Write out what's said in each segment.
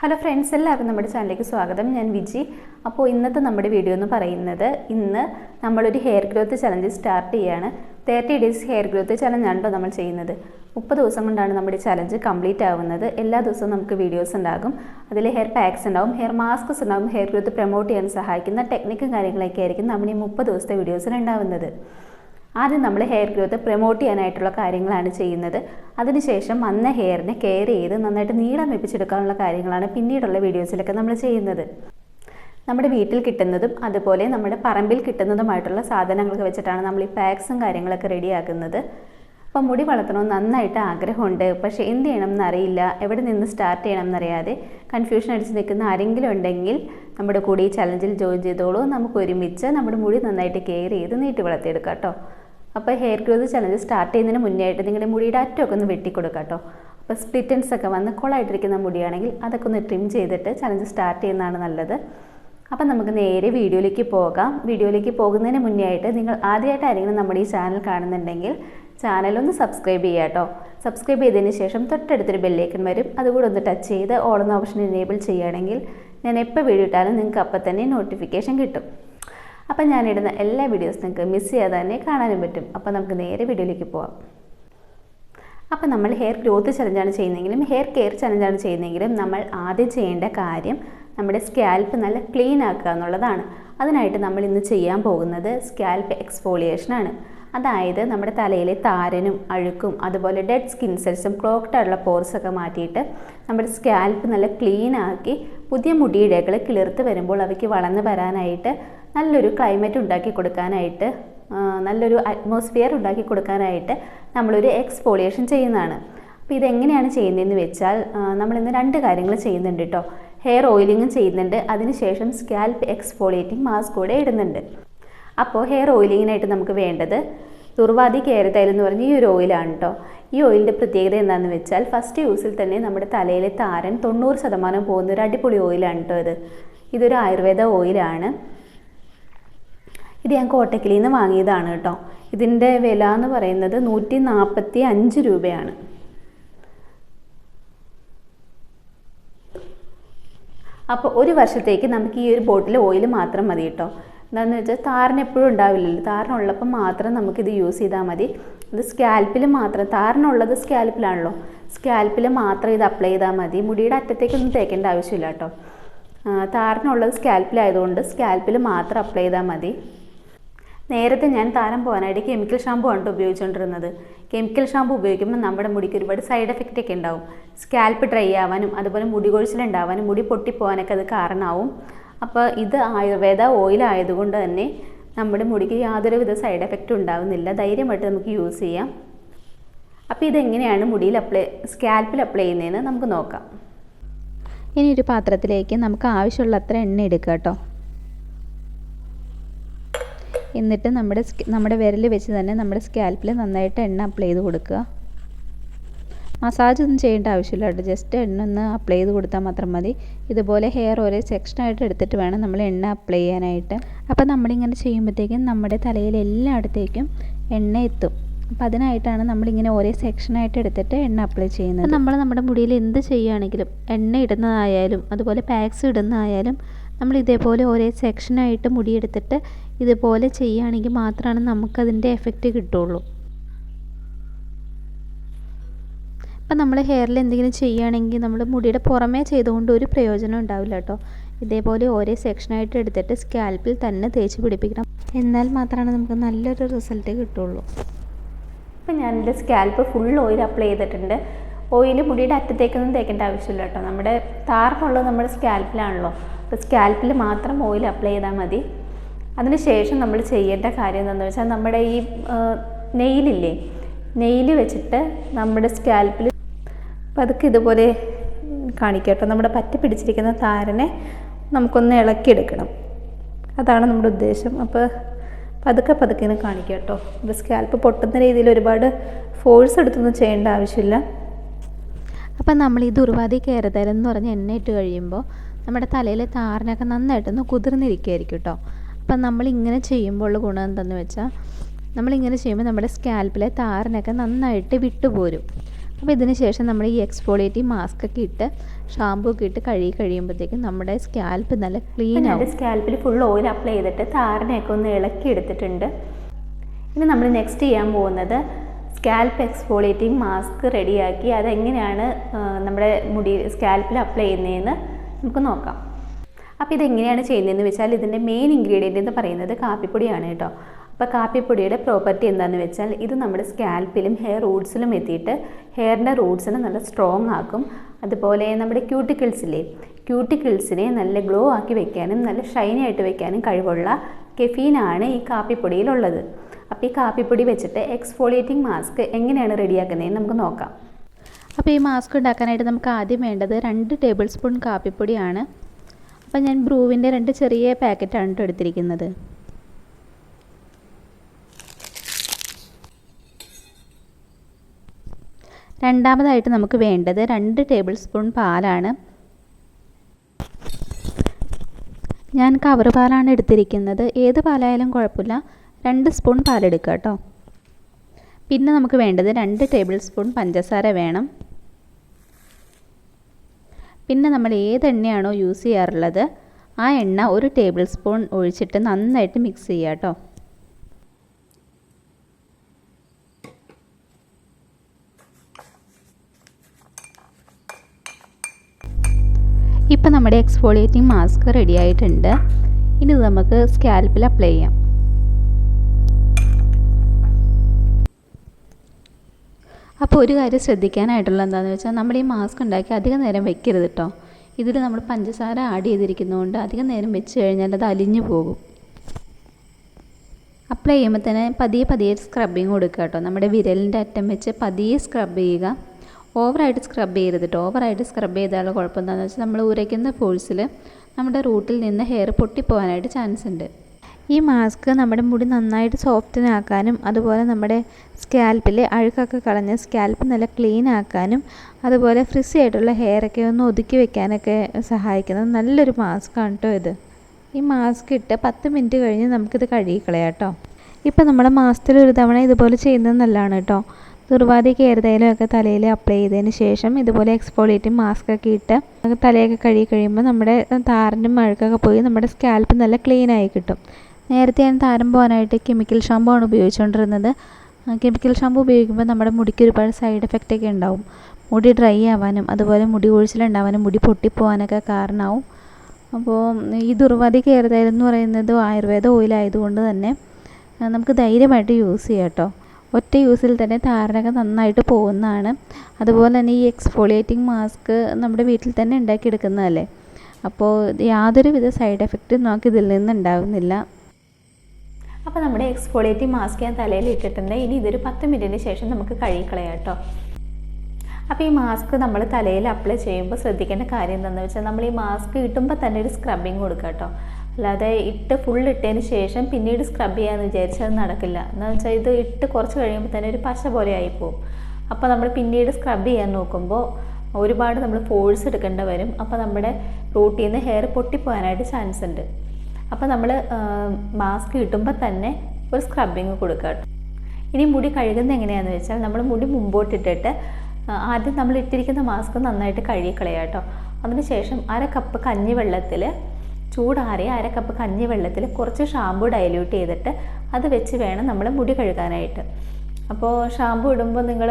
Hello friends എല്ലാവർക്കും നമ്മുടെ ചാനലിലേക്ക് സ്വാഗതം. ഞാൻ വിജി. അപ്പോൾ ഇന്നത്തെ നമ്മുടെ വീഡിയോ എന്ന് പറയുന്നത് ഇന്ന് നമ്മളൊരു ഹെയർ ഗ്രോത്ത് ചലഞ്ച് സ്റ്റാർട്ട് ചെയ്യാണ്. Thirty days hair growth challenge ആണ് നമ്മൾ ചെയ്യുന്നത്. മുപ്പത് ദിവസം കൊണ്ടാണ് നമ്മുടെ ചലഞ്ച് കംപ്ലീറ്റ് ആവുന്നത്. എല്ലാ ദിവസവും നമുക്ക് വീഡിയോസ് ഉണ്ടാകും. അതിൽ ഹെയർ പാക്സ് ഉണ്ടാവും ഹെയർ മാസ്ക്സ് ഉണ്ടാകും ഹെയർ ഗ്രോത്ത് പ്രൊമോട്ട് ചെയ്യാൻ സഹായിക്കുന്ന ടെക്നിക്കും കാര്യങ്ങളൊക്കെ ആയിരിക്കും നമ്മൾ ഈ മുപ്പത് ദിവസത്തെ വീഡിയോസിൽ ഉണ്ടാവുന്നത്. ആദ്യം നമ്മൾ ഹെയർ ഗ്രോത്ത് പ്രൊമോട്ട് ചെയ്യാനായിട്ടുള്ള കാര്യങ്ങളാണ് ചെയ്യുന്നത്. അതിനുശേഷം വന്ന ഹെയറിനെ കെയർ ചെയ്ത് നന്നായിട്ട് നീളം വെപ്പിച്ചെടുക്കാനുള്ള കാര്യങ്ങളാണ് പിന്നീടുള്ള വീഡിയോസിലൊക്കെ നമ്മൾ ചെയ്യുന്നത്. നമ്മുടെ വീട്ടിൽ കിട്ടുന്നതും അതുപോലെ നമ്മുടെ പറമ്പിൽ കിട്ടുന്നതുമായിട്ടുള്ള സാധനങ്ങളൊക്കെ വെച്ചിട്ടാണ് നമ്മൾ ഈ പാക്സും കാര്യങ്ങളൊക്കെ റെഡിയാക്കുന്നത് അപ്പം മുടി വളർത്തണമെന്ന് നന്നായിട്ട് ആഗ്രഹമുണ്ട്. പക്ഷേ എന്ത് ചെയ്യണം എന്നറിയില്ല. എവിടെ നിന്ന് സ്റ്റാർട്ട് ചെയ്യണം എന്നറിയാതെ കൺഫ്യൂഷൻ അടിച്ച് നിൽക്കുന്ന ആരെങ്കിലും ഉണ്ടെങ്കിൽ നമ്മുടെ കൂടി ഈ ചലഞ്ചിൽ ജോയിൻ ചെയ്തോളൂ. നമുക്ക് ഒരുമിച്ച് നമ്മുടെ മുടി നന്നായിട്ട് കെയർ ചെയ്ത് നീട്ടി വളർത്തിയെടുക്കാം കേട്ടോ. അപ്പോൾ ഹെയർ ഗ്രോത്ത് ചലഞ്ച് സ്റ്റാർട്ട് ചെയ്യുന്നതിന് മുന്നേ ആയിട്ട് നിങ്ങളുടെ മുടിയുടെ അറ്റമൊക്കെ ഒന്ന് വെട്ടിക്കൊടുക്കാം കേട്ടോ. അപ്പോൾ സ്പ്ലിറ്റൻസ് ഒക്കെ വന്ന് കൊളായിട്ടിരിക്കുന്ന മുടിയാണെങ്കിൽ അതൊക്കെ ഒന്ന് ട്രിം ചെയ്തിട്ട് ചലഞ്ച് സ്റ്റാർട്ട് ചെയ്യുന്നതാണ് നല്ലത്. അപ്പം നമുക്ക് നേരെ വീഡിയോയിലേക്ക് പോകാം. വീഡിയോയിലേക്ക് പോകുന്നതിന് മുന്നേ ആയിട്ട് നിങ്ങൾ ആദ്യമായിട്ട് ആരെങ്കിലും നമ്മുടെ ഈ ചാനൽ കാണുന്നുണ്ടെങ്കിൽ ചാനലൊന്ന് സബ്സ്ക്രൈബ് ചെയ്യുക കേട്ടോ. സബ്സ്ക്രൈബ് ചെയ്തതിന് ശേഷം തൊട്ടടുത്തൊരു ബെല്ലേക്കൻ വരും. അതുകൂടെ ഒന്ന് ടച്ച് ചെയ്ത് ഓൾ ഓപ്ഷൻ എനേബിൾ ചെയ്യുകയാണെങ്കിൽ ഞാൻ എപ്പോൾ വീഡിയോ ഇട്ടാലും നിങ്ങൾക്ക് അപ്പം തന്നെ നോട്ടിഫിക്കേഷൻ കിട്ടും. അപ്പം ഞാനിടുന്ന എല്ലാ വീഡിയോസ് നിങ്ങൾക്ക് മിസ് ചെയ്യാതെ തന്നെ കാണാനും പറ്റും. അപ്പോൾ നമുക്ക് നേരെ വീഡിയോയിലേക്ക് പോവാം. അപ്പോൾ നമ്മൾ ഹെയർ ഗ്രോത്ത് ചലഞ്ചാണ് ചെയ്യുന്നതെങ്കിലും ഹെയർ കെയർ ചലഞ്ചാണ് ചെയ്യുന്നതെങ്കിലും നമ്മൾ ആദ്യം ചെയ്യേണ്ട കാര്യം നമ്മുടെ സ്കാൽപ്പ് നല്ല ക്ലീൻ ആക്കുക എന്നുള്ളതാണ്. അതിനായിട്ട് നമ്മൾ ഇന്ന് ചെയ്യാൻ പോകുന്നത് സ്കാൽപ്പ് എക്സ്ഫോളിയേഷനാണ് അതായത് നമ്മുടെ തലയിലെ താരനും അഴുക്കും അതുപോലെ ഡെഡ് സ്കിൻ സെൽസും ക്ലോക്ക്ഡ് ആയിട്ടുള്ള പോർസ് ഒക്കെ മാറ്റിയിട്ട് നമ്മുടെ സ്കാൽപ്പ് നല്ല ക്ലീൻ ആക്കി പുതിയ മുടിയിഴകൾ കിളിർത്ത് വരുമ്പോൾ അവയ്ക്ക് വളർന്നു വരാനായിട്ട് നല്ലൊരു ക്ലൈമറ്റ് ഉണ്ടാക്കി കൊടുക്കാനായിട്ട് നല്ലൊരു അറ്റ്മോസ്ഫിയർ ഉണ്ടാക്കി കൊടുക്കാനായിട്ട് നമ്മളൊരു എക്സ്പോളിയേഷൻ ചെയ്യുന്നതാണ്. അപ്പോൾ ഇതെങ്ങനെയാണ് ചെയ്യുന്നതെന്ന് വെച്ചാൽ നമ്മളിന്ന് രണ്ട് കാര്യങ്ങൾ ചെയ്യുന്നുണ്ട് കേട്ടോ ഹെയർ ഓയിലിങ്ങും ചെയ്യുന്നുണ്ട്. അതിനുശേഷം സ്കാൽപ്പ് എക്സ്ഫോളിയേറ്റിംഗ് മാസ്ക് കൂടെ ഇടുന്നുണ്ട്. അപ്പോൾ ഹെയർ ഓയിലിങ്ങിനായിട്ട് നമുക്ക് വേണ്ടത് തുർവാദി കേരതൈൽ എന്ന് പറഞ്ഞ ഈ ഒരു ഓയിലാണ് കേട്ടോ ഈ ഓയിലിന്റെ പ്രത്യേകത എന്താണെന്ന് വെച്ചാൽ ഫസ്റ്റ് യൂസിൽ തന്നെ നമ്മുടെ തലയിലെ താരൻ തൊണ്ണൂറ് ശതമാനം പോകുന്ന ഒരു അടിപൊളി ഓയിലാണ് കേട്ടോ ഇത്. ഇതൊരു ആയുർവേദ ഓയിലാണ് ഇത് ഞാൻ കോട്ടക്കിൽ നിന്ന് വാങ്ങിയതാണ് കേട്ടോ. ഇതിന്റെ വില എന്ന് പറയുന്നത് നൂറ്റി നാൽപ്പത്തി അഞ്ച് രൂപയാണ്. അപ്പോൾ ഒരു വർഷത്തേക്ക് നമുക്ക് ഈ ഒരു ബോട്ടിൽ ഓയിൽ മാത്രം മതി കേട്ടോ. എന്താണെന്ന് വെച്ചാൽ താരന് എപ്പോഴും ഉണ്ടാവില്ലല്ലോ. താരനുള്ളപ്പോൾ മാത്രം നമുക്കിത് യൂസ് ചെയ്താൽ മതി. ഇത് സ്കാൽപ്പിൽ മാത്രം താരനുള്ളത് സ്കാൽപ്പിലാണല്ലോ. സ്കാൽപ്പിൽ മാത്രം ഇത് അപ്ലൈ ചെയ്താൽ മതി. മുടിയുടെ അറ്റത്തേക്കൊന്നും തേക്കേണ്ട ആവശ്യമില്ല കേട്ടോ. താരനുള്ളത് സ്കാൽപ്പിലായതുകൊണ്ട് സ്കാൽപ്പിൽ മാത്രം അപ്ലൈ ചെയ്താൽ മതി. നേരത്തെ ഞാൻ താരം പോകാനായിട്ട് കെമിക്കൽ ഷാമ്പു ആണ് ഉപയോഗിച്ചുകൊണ്ടിരുന്നത് കെമിക്കൽ ഷാമ്പു ഉപയോഗിക്കുമ്പോൾ നമ്മുടെ മുടിക്ക് ഒരുപാട് സൈഡ് എഫക്റ്റ് ഒക്കെ ഉണ്ടാവും. സ്കാൽപ്പ് ഡ്രൈ ആവാനും അതുപോലെ മുടി കൊഴിച്ചിലുണ്ടാവാനും മുടി പൊട്ടിപ്പോകാനൊക്കെ അത് കാരണമാവും. അപ്പോൾ ഇത് ആയുർവേദ ഓയിൽ ആയതുകൊണ്ട് തന്നെ നമ്മുടെ മുടിക്ക് യാതൊരുവിധ സൈഡ് എഫക്റ്റും ഉണ്ടാവുന്നില്ല. ധൈര്യമായിട്ട് നമുക്ക് യൂസ് ചെയ്യാം. അപ്പോൾ ഇതെങ്ങനെയാണ് മുടിയിൽ അപ്ലൈ സ്കാൽപ്പിൽ അപ്ലൈ ചെയ്യുന്നതെന്ന് നമുക്ക് നോക്കാം. ഇനി ഒരു പാത്രത്തിലേക്ക് നമുക്ക് ആവശ്യമുള്ള അത്ര എണ്ണ എടുക്കാം കേട്ടോ എന്നിട്ട് നമ്മുടെ നമ്മുടെ വിരൽ വെച്ച് തന്നെ നമ്മുടെ സ്കാൽപ്പിൽ നന്നായിട്ട് എണ്ണ അപ്ലൈ ചെയ്ത് കൊടുക്കുക. മസാജ് ഒന്നും ചെയ്യേണ്ട ആവശ്യമില്ല കേട്ടോ. ജസ്റ്റ് എണ്ണ ഒന്ന് അപ്ലൈ ചെയ്ത് കൊടുത്താൽ മാത്രം മതി. ഇതുപോലെ ഹെയർ ഒരേ സെക്ഷനായിട്ട് എടുത്തിട്ട് വേണം നമ്മൾ എണ്ണ അപ്ലൈ ചെയ്യാനായിട്ട്. അപ്പോൾ നമ്മളിങ്ങനെ ചെയ്യുമ്പോഴത്തേക്കും നമ്മുടെ തലയിൽ എല്ലായിടത്തേക്കും എണ്ണ എത്തും. അപ്പം അതിനായിട്ടാണ് നമ്മളിങ്ങനെ ഓരോ സെക്ഷനായിട്ട് എടുത്തിട്ട് എണ്ണ അപ്ലൈ ചെയ്യുന്നത്. നമ്മൾ നമ്മുടെ മുടിയിൽ എന്ത് ചെയ്യുകയാണെങ്കിലും എണ്ണ ഇടുന്നതായാലും അതുപോലെ പാക്സ് ഇടുന്നതായാലും നമ്മൾ ഇതേപോലെ ഒരേ സെക്ഷനായിട്ട് മുടിയെടുത്തിട്ട് ഇതുപോലെ ചെയ്യുകയാണെങ്കിൽ മാത്രമാണ് നമുക്കതിന്റെ എഫക്റ്റ് കിട്ടുള്ളൂ ഇപ്പം നമ്മൾ ഹെയറിൽ എന്തെങ്കിലും ചെയ്യുകയാണെങ്കിൽ നമ്മൾ മുടിയുടെ പുറമേ ചെയ്തുകൊണ്ട് ഒരു പ്രയോജനം ഉണ്ടാവില്ല കേട്ടോ. ഇതേപോലെ ഒരേ സെക്ഷനായിട്ട് എടുത്തിട്ട് സ്കാൽപ്പിൽ തന്നെ തേച്ച് പിടിപ്പിക്കണം. എന്നാൽ മാത്രമാണ് നമുക്ക് നല്ലൊരു റിസൾട്ട് കിട്ടുള്ളൂ ഇപ്പം ഞാൻ എന്റെ സ്കാൽപ്പ് ഫുൾ ഓയിൽ അപ്ലൈ ചെയ്തിട്ടുണ്ട്. ഓയിൽ മുടിയുടെ അറ്റത്തേക്കൊന്നും തേക്കേണ്ട ആവശ്യമില്ല കേട്ടോ. നമ്മുടെ താറിനുള്ളത് നമ്മുടെ സ്കാൽപ്പിലാണല്ലോ അപ്പോൾ സ്കാൽപ്പിൽ മാത്രം ഓയിൽ അപ്ലൈ ചെയ്താൽ മതി. അതിനുശേഷം നമ്മൾ ചെയ്യേണ്ട കാര്യം എന്താണെന്ന് വെച്ചാൽ നമ്മുടെ ഈ നെയിലില്ലേ? നെയിൽ വെച്ചിട്ട് നമ്മുടെ സ്കാൽപ്പിൽ പതുക്കെ ഇതുപോലെ കാണിക്കട്ടോ. നമ്മുടെ പറ്റി പിടിച്ചിരിക്കുന്ന താരനെ നമുക്കൊന്ന് ഇളക്കിയെടുക്കണം. അതാണ് നമ്മുടെ ഉദ്ദേശം. അപ്പോൾ പതുക്കെ പതുക്കെ ഒന്ന് കാണിക്കുക കേട്ടോ ഇപ്പോൾ സ്കാൽപ്പ് പൊട്ടുന്ന രീതിയിൽ ഒരുപാട് ഫോഴ്സ് എടുത്തൊന്നും ചെയ്യേണ്ട ആവശ്യമില്ല. അപ്പം നമ്മൾ ഈ ദുർവാദി കയറതരം എന്ന് പറഞ്ഞ് എണ്ണ ഇട്ട് കഴിയുമ്പോൾ നമ്മുടെ തലയിലെ താരനൊക്കെ നന്നായിട്ടൊന്ന് കുതിർന്നിരിക്കുകയായിരിക്കും കേട്ടോ അപ്പം നമ്മളിങ്ങനെ ചെയ്യുമ്പോൾ ഉള്ള ഗുണം എന്തെന്ന് വെച്ചാൽ നമ്മളിങ്ങനെ ചെയ്യുമ്പോൾ നമ്മുടെ സ്കാൽപ്പിലെ താരനൊക്കെ നന്നായിട്ട് വിട്ടുപോരും. അപ്പോൾ ഇതിന് ശേഷം നമ്മൾ ഈ എക്സ്ഫോളിയേറ്റീവ് മാസ്ക് ഒക്കെ ഇട്ട് ഷാമ്പൂ ഒക്കെ ഇട്ട് കഴുകി കഴിയുമ്പോഴത്തേക്കും നമ്മുടെ സ്കാൽപ്പ് നല്ല ക്ലീൻ ആവും. സ്കാൽപ്പിൽ ഫുൾ ഓയിൽ അപ്ലൈ ചെയ്തിട്ട് താരനെയൊക്കെ ഒന്ന് ഇളക്കി എടുത്തിട്ടുണ്ട്. ഇനി നമ്മൾ നെക്സ്റ്റ് ചെയ്യാൻ പോകുന്നത് സ്കാൽപ്പ് എക്സ്ഫോളിയേറ്റിംഗ് മാസ്ക് റെഡിയാക്കി അതെങ്ങനെയാണ് നമ്മുടെ മുടി സ്കാൽപ്പിൽ അപ്ലൈ ചെയ്യുന്നതെന്ന് നമുക്ക് നോക്കാം. അപ്പോൾ ഇതെങ്ങനെയാണ് ചെയ്യുന്നതെന്ന് വെച്ചാൽ ഇതിന്റെ മെയിൻ ഇൻഗ്രീഡിയന്റ് എന്ന് പറയുന്നത് കാപ്പിപ്പൊടിയാണ് കേട്ടോ. അപ്പോൾ കാപ്പിപ്പൊടിയുടെ പ്രോപ്പർട്ടി എന്താണെന്ന് വെച്ചാൽ ഇത് നമ്മുടെ സ്കാൽപ്പിലും ഹെയർ റൂട്ട്സിലും എത്തിയിട്ട് ഹെയറിന്റെ റൂട്ട്സിനെ നല്ല സ്ട്രോങ് ആക്കും. അതുപോലെ നമ്മുടെ ക്യൂട്ടിക്കിൾസിലെ ക്യൂട്ടിക്കിൾസിനെ നല്ല ഗ്ലോ ആക്കി വെക്കാനും നല്ല ഷൈനി ആയിട്ട് വെക്കാനും കഴിവുള്ള കെഫീനാണ് ഈ കാപ്പിപ്പൊടിയിലുള്ളത്. അപ്പോൾ ഈ കാപ്പിപ്പൊടി വെച്ചിട്ട് എക്സ്ഫോളിയേറ്റിംഗ് മാസ്ക് എങ്ങനെയാണ് റെഡിയാക്കുന്നതെന്ന് നമുക്ക് നോക്കാം. അപ്പോൾ ഈ മാസ്ക് ഉണ്ടാക്കാനായിട്ട് നമുക്ക് ആദ്യം വേണ്ടത് രണ്ട് ടേബിൾ സ്പൂൺ കാപ്പിപ്പൊടിയാണ്. അപ്പോൾ ഞാൻ ബ്രൂവിന്റെ രണ്ട് ചെറിയ പാക്കറ്റാണ് കേട്ടോ എടുത്തിരിക്കുന്നത്. രണ്ടാമതായിട്ട് നമുക്ക് വേണ്ടത് രണ്ട് ടേബിൾ സ്പൂൺ പാലാണ്. ഞാൻ കവർ പാലാണ് എടുത്തിരിക്കുന്നത്. ഏത് പാലായാലും കുഴപ്പമില്ല. രണ്ട് സ്പൂൺ പാലെടുക്കുക കേട്ടോ. പിന്നെ നമുക്ക് വേണ്ടത് രണ്ട് ടേബിൾ സ്പൂൺ പഞ്ചസാര വേണം. പിന്നെ നമ്മൾ ഏത് എണ്ണയാണോ യൂസ് ചെയ്യാറുള്ളത് ആ എണ്ണ ഒരു ടേബിൾ സ്പൂൺ ഒഴിച്ചിട്ട് നന്നായിട്ട് മിക്സ് ചെയ്യുക കേട്ടോ. ഇപ്പം നമ്മുടെ എക്സ്ഫോളിയേറ്റിംഗ് മാസ്ക് റെഡി ആയിട്ടുണ്ട്. ഇനി നമുക്ക് സ്കാൽപ്പിൽ അപ്ലൈ ചെയ്യാം. അപ്പോൾ ഒരു കാര്യം ശ്രദ്ധിക്കാനായിട്ടുള്ള എന്താണെന്ന് വെച്ചാൽ നമ്മൾ ഈ മാസ്ക് ഉണ്ടാക്കി അധികം നേരം വെക്കരുത് കേട്ടോ ഇതിൽ നമ്മൾ പഞ്ചസാര ആഡ് ചെയ്തിരിക്കുന്നതുകൊണ്ട് അധികം നേരം വെച്ച് കഴിഞ്ഞാൽ അത് അലിഞ്ഞു പോകും. അപ്ലൈ ചെയ്യുമ്പോൾ തന്നെ പതിയെ പതിയെ സ്ക്രബിങ് കൊടുക്കുക കേട്ടോ നമ്മുടെ വിരലിന്റെ അറ്റം വെച്ച് പതിയെ സ്ക്രബ് ചെയ്യുക. ഓവറായിട്ട് സ്ക്രബ് ചെയ്യരുത് കേട്ടോ ഓവറായിട്ട് സ്ക്രബ് ചെയ്താലുള്ള കുഴപ്പം എന്താണെന്ന് വെച്ചാൽ നമ്മൾ ഉരയ്ക്കുന്ന ഫോഴ്സിൽ നമ്മുടെ റൂട്ടിൽ നിന്ന് ഹെയർ പൊട്ടിപ്പോകാനായിട്ട് ചാൻസ് ഉണ്ട്. ഈ മാസ്ക് നമ്മുടെ മുടി നന്നായിട്ട് സോഫ്റ്റനാക്കാനും അതുപോലെ നമ്മുടെ സ്കാൽപ്പിൽ അഴുക്കൊക്കെ കളഞ്ഞ് സ്കാൽപ്പ് നല്ല ക്ലീൻ ആക്കാനും അതുപോലെ ഫ്രിസി ആയിട്ടുള്ള ഹെയറൊക്കെ ഒന്ന് ഒതുക്കി വെക്കാനൊക്കെ സഹായിക്കുന്ന നല്ലൊരു മാസ്കാണ് കേട്ടോ ഇത്. ഈ മാസ്ക് ഇട്ട് പത്ത് മിനിറ്റ് കഴിഞ്ഞ് നമുക്കിത് കഴുകിക്കളയാം കേട്ടോ ഇപ്പം നമ്മുടെ മാസത്തിൽ ഒരു തവണ ഇതുപോലെ ചെയ്യുന്നത് നല്ലതാണ് കേട്ടോ ദുർവാദി കയറുതയിലും ഒക്കെ തലയിൽ അപ്ലൈ ചെയ്തതിന് ശേഷം ഇതുപോലെ എക്സ്പോളിയേറ്റും മാസ്ക് ഒക്കെ ഇട്ട് തലയൊക്കെ കഴുകി കഴിയുമ്പോൾ നമ്മുടെ താറിനും മഴക്കൊക്കെ പോയി നമ്മുടെ സ്കാൽപ്പ് നല്ല ക്ലീൻ ആയി കിട്ടും. നേരത്തെ ഞാൻ താരം പോകാനായിട്ട് കെമിക്കൽ ഷാമ്പു ആണ് ഉപയോഗിച്ചുകൊണ്ടിരുന്നത് കെമിക്കൽ ഷാമ്പു ഉപയോഗിക്കുമ്പോൾ നമ്മുടെ മുടിക്ക് ഒരുപാട് സൈഡ് എഫക്റ്റ് ഒക്കെ ഉണ്ടാവും. മുടി ഡ്രൈ ആവാനും അതുപോലെ മുടി കൊഴിച്ചിലുണ്ടാവാനും മുടി പൊട്ടിപ്പോവാനൊക്കെ കാരണമാവും അപ്പോൾ ഈ ദുർവാദി കയറുന്നതെന്ന് പറയുന്നത് ആയുർവേദ ഓയിലായതുകൊണ്ട് തന്നെ നമുക്ക് ധൈര്യമായിട്ട് യൂസ് ചെയ്യാം കേട്ടോ. ഒറ്റ യൂസിൽ തന്നെ താരനൊക്കെ നന്നായിട്ട് പോകുന്നതാണ്. അതുപോലെ തന്നെ ഈ എക്സ്ഫോളിയേറ്റിംഗ് മാസ്ക് നമ്മുടെ വീട്ടിൽ തന്നെ ഉണ്ടാക്കിയെടുക്കുന്നതല്ലേ? അപ്പോൾ യാതൊരുവിധ സൈഡ് എഫക്റ്റും നമുക്ക് ഇതിൽ നിന്ന് ഉണ്ടാകുന്നില്ല അപ്പോൾ നമ്മുടെ എക്സ്ഫോളിയേറ്റിംഗ് മാസ്ക് ഞാൻ തലയിൽ ഇട്ടിട്ടുണ്ട്. ഇനി ഇതൊരു പത്ത് മിനിറ്റിന് ശേഷം നമുക്ക് കഴുകിക്കളയാം കേട്ടോ. അപ്പോൾ ഈ മാസ്ക് നമ്മൾ തലയിൽ അപ്ലൈ ചെയ്യുമ്പോൾ ശ്രദ്ധിക്കേണ്ട കാര്യം എന്താണെന്ന് വെച്ചാൽ നമ്മൾ ഈ മാസ്ക് ഇട്ടുമ്പോൾ തന്നെ ഒരു സ്ക്രബിങ് കൊടുക്കുക കേട്ടോ. അല്ലാതെ ഇട്ട് ഫുൾ ഇട്ടതിന് ശേഷം പിന്നീട് സ്ക്രബ് ചെയ്യാമെന്ന് വിചാരിച്ചാൽ അത് നടക്കില്ല. എന്ന് വെച്ചാൽ ഇത് ഇട്ട് കുറച്ച് കഴിയുമ്പോൾ തന്നെ ഒരു പശ പോലെ ആയിപ്പോവും. അപ്പോൾ നമ്മൾ പിന്നീട് സ്ക്രബ് ചെയ്യാൻ നോക്കുമ്പോൾ ഒരുപാട് നമ്മൾ ഫോഴ്സ് എടുക്കേണ്ടി വരും. അപ്പോൾ നമ്മുടെ റൂട്ടിൽ നിന്ന് ഹെയർ പൊട്ടിപ്പോകാനായിട്ട് ചാൻസ് ഉണ്ട്. അപ്പോൾ നമ്മൾ മാസ്ക് കിട്ടുമ്പോൾ തന്നെ ഒരു സ്ക്രബിങ് കൊടുക്കുക ഇനി മുടി കഴുകുന്നത് എങ്ങനെയാണെന്ന് വെച്ചാൽ നമ്മൾ മുടി മുമ്പോട്ടിട്ടിട്ട് ആദ്യം നമ്മൾ ഇട്ടിരിക്കുന്ന മാസ്ക് നന്നായിട്ട് കഴുകിക്കളയുക കേട്ടോ. അതിനുശേഷം അര കപ്പ് കഞ്ഞിവെള്ളത്തിൽ ചൂടാറിയ അര കപ്പ് കഞ്ഞിവെള്ളത്തിൽ കുറച്ച് ഷാമ്പു ഡൈല്യൂട്ട് ചെയ്തിട്ട് അത് വെച്ച് വേണം നമ്മൾ മുടി കഴുകാനായിട്ട്. അപ്പോൾ ഷാമ്പു ഇടുമ്പോൾ നിങ്ങൾ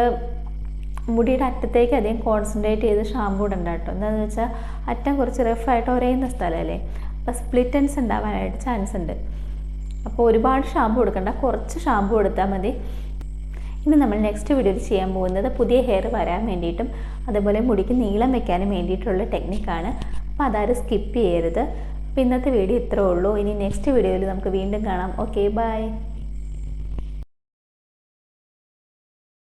മുടിയുടെ അറ്റത്തേക്ക് അധികം കോൺസെൻട്രേറ്റ് ചെയ്ത് ഷാമ്പു ഇടണ്ട കേട്ടോ. എന്താണെന്ന് വെച്ചാൽ അറ്റം കുറച്ച് റഫായിട്ട് ഒരയുന്ന സ്ഥലമല്ലേ സ്പ്ലിറ്റൻസ് ഉണ്ടാവാനായിട്ട് ചാൻസ് ഉണ്ട്. അപ്പോൾ ഒരുപാട് ഷാമ്പു കൊടുക്കണ്ട കുറച്ച് ഷാമ്പു കൊടുത്താൽ മതി. ഇനി നമ്മൾ നെക്സ്റ്റ് വീഡിയോയിൽ ചെയ്യാൻ പോകുന്നത് പുതിയ ഹെയർ വരാൻ വേണ്ടിയിട്ടും അതുപോലെ മുടിക്ക് നീളം വെക്കാനും വേണ്ടിയിട്ടുള്ള ടെക്നിക്കാണ് അപ്പോൾ അതാരും സ്കിപ്പ് ചെയ്യരുത്. അപ്പോൾ ഇന്നത്തെ വീഡിയോ ഇത്രേ ഉള്ളൂ. ഇനി നെക്സ്റ്റ് വീഡിയോയിൽ നമുക്ക് വീണ്ടും കാണാം. Okay bye